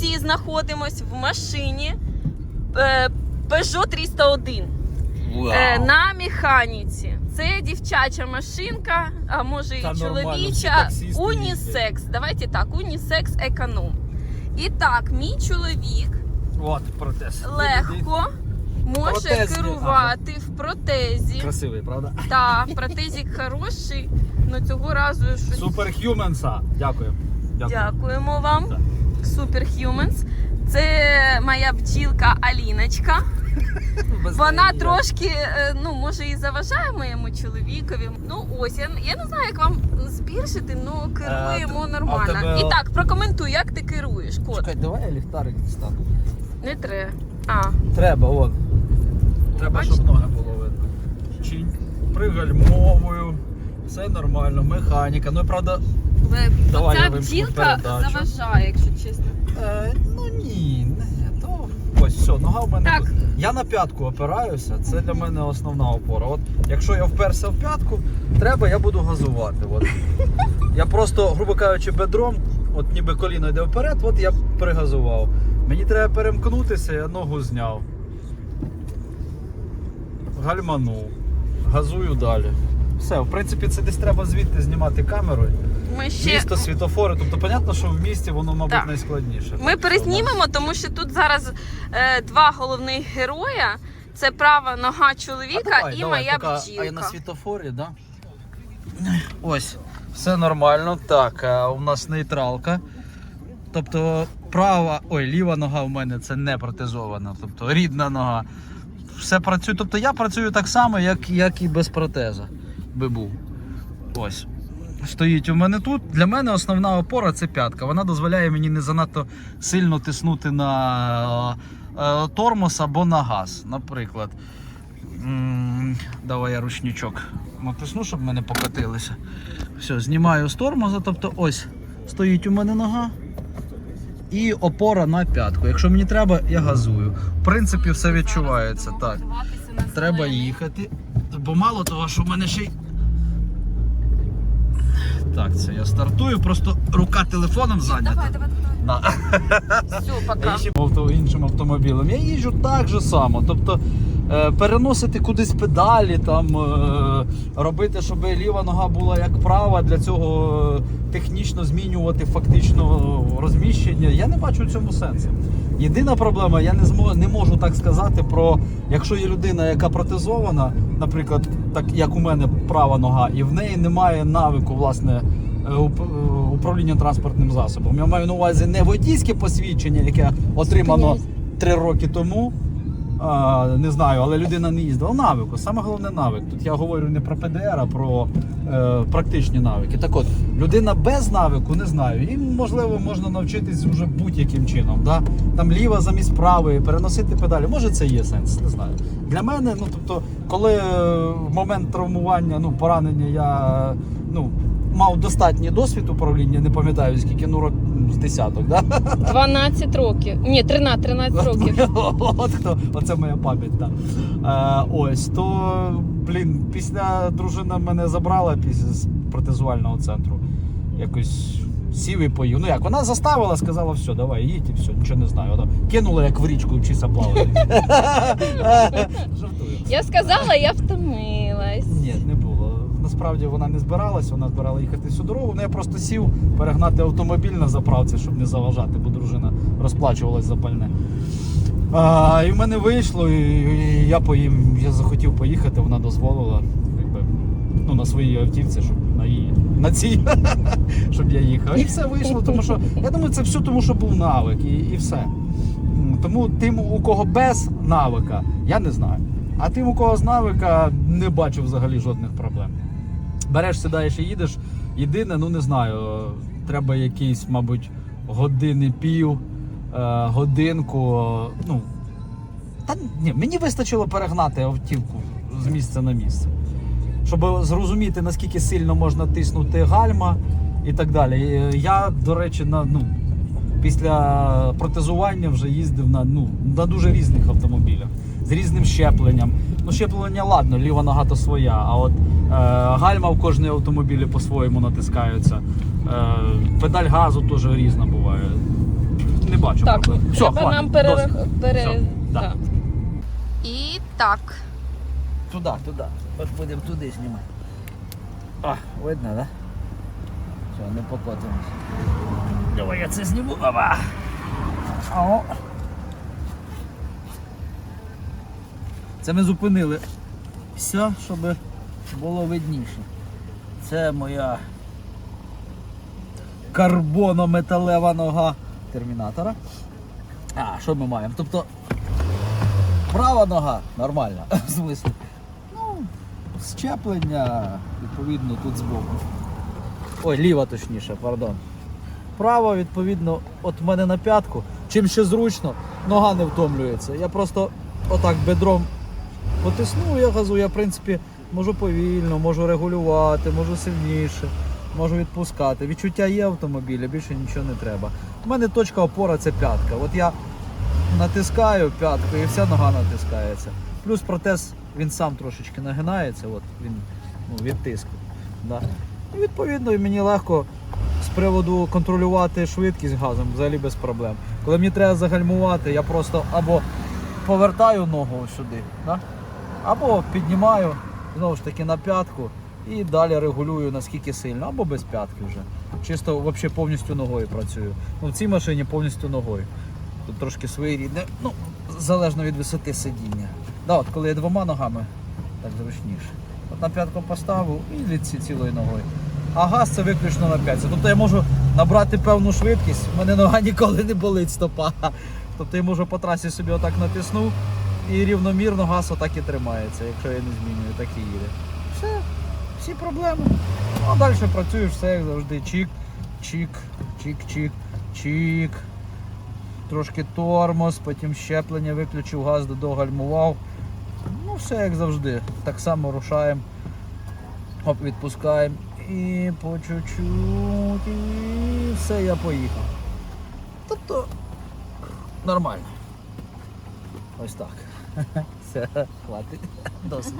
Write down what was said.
всі знаходимось в машині е, Peugeot 301 е, на механіці. Це дівчача машинка, а може і Та чоловіча. Унісекс. Давайте так, унісекс економ. І так, мій чоловік От протез. легко може Протез, керувати в протезі. Красивий, правда? Так, протезик хороший, але цього разу щось. Суперхюменса. Дякую. Дякуємо вам. Superhumans. Це моя бджілка Аліночка. Вона трошки, е, ну, може, і заважає моєму чоловікові. Ну ось, я, я не знаю, як вам збільшити, але керуємо Е, а нормально. тебе- І так, прокоментуй, як ти керуєш, кот. Чекай, давай я ліхтарик дістану. Не треба. А, Треба, от. Треба, щоб ноги було видно. Чинь. Пригальмовую. Все нормально, механіка. Ну, правда, але Давай я вимкну бджілка передачу. заважає, якщо чесно. Е, ну ні, не, то ось все, нога в мене Так. тут. Я на п'ятку опираюся, це для мене основна опора. От якщо я вперся в п'ятку, треба, я буду газувати. От. Я просто, грубо кажучи, бедром, от ніби коліно йде вперед, от я пригазував. Мені треба перемкнутися, я ногу зняв. Гальманув. Газую далі. Все, в принципі, це десь треба звідти знімати камерою. Ми ще Місто, світофори. Тобто, понятно, що в місті воно, мабуть, Так. найскладніше. Ми Так, перезнімемо, тому що тут зараз е, два головних героя. Це права нога чоловіка А давай, і давай, моя поки- бджілка. А я на світофорі, да? Ось, все нормально. Так, а у нас нейтралка. Тобто права, ой, ліва нога у мене це не протезована, тобто рідна нога. Все працює. Тобто я працюю так само, як, як і без протеза би був. Ось. Стоїть у мене тут. Для мене основна опора це п'ятка. Вона дозволяє мені не занадто сильно тиснути на е, е, тормоз або на газ, наприклад. Давай я ручничок натисну, щоб ми не покатилися. Все, знімаю з тормоза, тобто ось стоїть у мене нога і опора на п'ятку. Якщо мені треба, я газую. В принципі, все відчувається. Так. Треба їхати. Бо мало того, що в мене ще й. Так, це я стартую, просто рука телефоном зайнята. Давай, давай, давай. Да. Все, Я пока. їжджу іншим автомобілем. Я їжджу так же само. Тобто е, переносити кудись педалі, там, е, робити, щоб ліва нога була як права, для цього е, технічно змінювати фактично розміщення. Я не бачу в цьому сенсу. Єдина проблема, я не зможу, не можу так сказати про якщо є людина, яка протезована, наприклад, так як у мене права нога, і в неї немає навику, власне. е, е, Управління транспортним засобом. Я маю на увазі не водійське посвідчення, яке отримано три роки тому. А, не знаю, але людина не їздила. Навику. Саме головне навик. Тут я говорю не про ПДР, а про е, практичні навики. Так от, людина без навику не знаю. Їм можливо можна навчитись вже будь-яким чином. Да? Там ліва замість правої, переносити педалі. Може це є сенс, не знаю. Для мене, ну тобто, коли е, в момент травмування, ну, поранення я ну, мав достатній досвід управління, не пам'ятаю скільки, ну рок з десяток, да? 12 років. Ні, 13, 13 років. От хто, оце моя пам'ять. Так. Е, ось, то, блін, після дружина мене забрала після з протезувального центру. Якось сів і поїв. Ну як, вона заставила, сказала, все, давай, їдь і все, нічого не знаю. Вона кинула як в річку вчися плавати. Жартую. Я сказала, я втомилась. Ні, не. Насправді вона не збиралась, вона збирала їхати всю дорогу. Ну я просто сів перегнати автомобіль на заправці, щоб не заважати, бо дружина розплачувалась за пальне. А, і в мене вийшло, і, і я поїм, я захотів поїхати, вона дозволила. Якби, ну, на своїй автівці, щоб на її, на цій, щоб я їхав. І все вийшло, тому що я думаю, це все тому, що був навик, і, і все. Тому тим, у кого без навика, я не знаю. А тим, у кого з навика, не бачу взагалі жодних проблем. Береш, сідаєш і їдеш. Єдине, ну не знаю, треба якісь, мабуть, години пів, е, годинку. Ну, та ні, мені вистачило перегнати автівку з місця на місце. Щоб зрозуміти, наскільки сильно можна тиснути гальма і так далі. Я, до речі, на, ну, після протезування вже їздив на, ну, на дуже різних автомобілях з різним щепленням. Ну, щеплення, ладно, ліва нога то своя, а от е, гальма в кожній автомобілі по-своєму натискаються. Е, педаль газу теж різна буває. Не бачу. Так, робити. Все, треба хватить, нам пере... досить. пере... Все, да. І так. Туди, туди. От будемо туди знімати. А, видно, так? Да? Все, не покотимось. Давай я це зніму. Опа. О. Це ми зупинили все, щоб було видніше. Це моя карбонометалева нога термінатора. А, що ми маємо? Тобто права нога нормальна. В смислі. Ну, щеплення, відповідно, тут збоку. Ой, ліва точніше, пардон. Право, відповідно, от в мене на п'ятку. Чим ще зручно, нога не втомлюється. Я просто отак бедром потисну, я газу, я в принципі можу повільно, можу регулювати, можу сильніше, можу відпускати. Відчуття є автомобіля, більше нічого не треба. У мене точка опора це п'ятка. От я натискаю п'ятку і вся нога натискається. Плюс протез він сам трошечки нагинається, от він ну, від тиску. Да. І відповідно мені легко з приводу контролювати швидкість газом взагалі без проблем. Коли мені треба загальмувати, я просто або повертаю ногу сюди, да? Або піднімаю знову ж таки на п'ятку і далі регулюю наскільки сильно, або без п'ятки вже. Чисто взагалі повністю ногою працюю. Ну, в цій машині повністю ногою. Тут трошки своєрідне, ну, залежно від висоти сидіння. Да, от коли я двома ногами, так зручніше. От на п'ятку поставив і від ці- цілою ногою. А газ це виключно на п'ятці. Тобто я можу набрати певну швидкість, в мене нога ніколи не болить стопа. Тобто я можу по трасі собі отак натиснув і рівномірно газ отак і тримається, якщо я не змінюю, так і їде. Все, всі проблеми. Ну, а далі працюєш все як завжди. Чік, чік, чік, чік, чік. Трошки тормоз, потім щеплення виключив, газ догальмував. Ну, все як завжди. Так само рушаємо. Оп, відпускаємо. І по чуть-чуть. І все, я поїхав. Тобто нормально. Ось так. Все, хватить. Досить.